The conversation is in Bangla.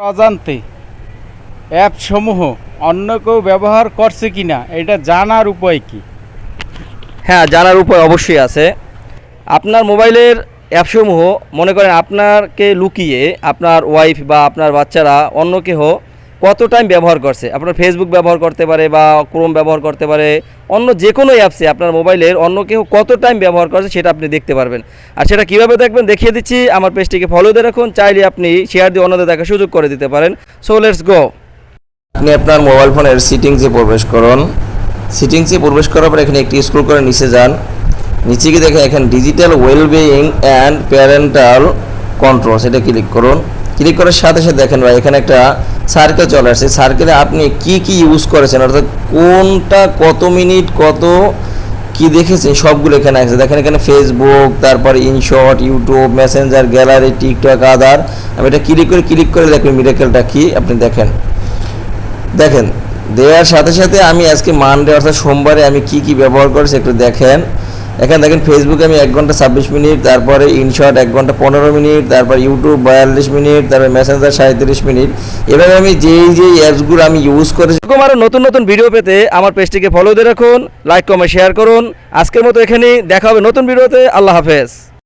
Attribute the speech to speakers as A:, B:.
A: অজান্তে অ্যাপসমূহ অন্য কেউ ব্যবহার করছে কি না এটা জানার উপায় কি?
B: হ্যাঁ জানার উপায় অবশ্যই আছে। আপনার মোবাইলের অ্যাপসমূহ, মনে করেন আপনাকে লুকিয়ে আপনার ওয়াইফ বা আপনার বাচ্চারা অন্য কেহ কত টাইম ব্যবহার করছে? আপনার ফেসবুক ব্যবহার করতে পারে বা ক্রোম ব্যবহার করতে পারে, অন্য যে কোনো অ্যাপসে আপনার মোবাইলের অন্য কেউ কত টাইম ব্যবহার করছে সেটা আপনি দেখতে পারবেন। আর সেটা কীভাবে দেখবেন দেখিয়ে দিচ্ছি, আমার পেজটিকে ফলো দিয়ে রাখুন, চাইলে আপনি শেয়ার দিয়ে অন্যদের দেখার সুযোগ করে দিতে পারেন। সো লেটস গো
C: আপনি আপনার মোবাইল ফোনের সিটিংসে প্রবেশ করুন। সিটিংসে প্রবেশ করার পর এখানে একটি স্ক্রল করে নিচে যান। নিচে গিয়ে দেখেন, এখানে digital wellbeing and parental control সেটা ক্লিক করুন। ক্লিক করার সাথে সাথে দেখেন ভাই, এখানে একটা সার্কেল চলে আসছে। সার্কেলে আপনি কি কি ইউজ করেছেন? অর্থাৎ কোনটা কত মিনিট, কত কি দেখেছেন? সবগুলো এখানে আছে। দেখেন এখানে ফেসবুক তারপর InShot YouTube Messenger gallery TikTok other আমি এটা ক্লিক করে ক্লিক করে দেখবেন মিরাকেলটা কি? আপনি দেখেন। দেখেন, দেওয়ার সাথে সাথে আমি আজকে মানডে অর্থাৎ সোমবারে আমি কি কি ব্যবহার করেছি একটু দেখেন। এখানে দেখেন ফেসবুকে আমি এক ঘণ্টা ছাব্বিশ মিনিট, তারপরে ইনশর্ট এক ঘণ্টা পনেরো মিনিট, তারপর ইউটিউব বয়াল্লিশ মিনিট, তারপর মেসেঞ্জার সাঁত্রিশ মিনিট। এভাবে আমি যেই যেই অ্যাপসগুলো আমি ইউজ করেছি
B: এরকম আরও নতুন নতুন ভিডিও পেতে আমার পেজটিকে ফলো দিয়ে রাখুন লাইক কমেন্ট শেয়ার করুন। আজকের মতো এখানেই, দেখা হবে নতুন ভিডিওতে আল্লাহ হাফেজ।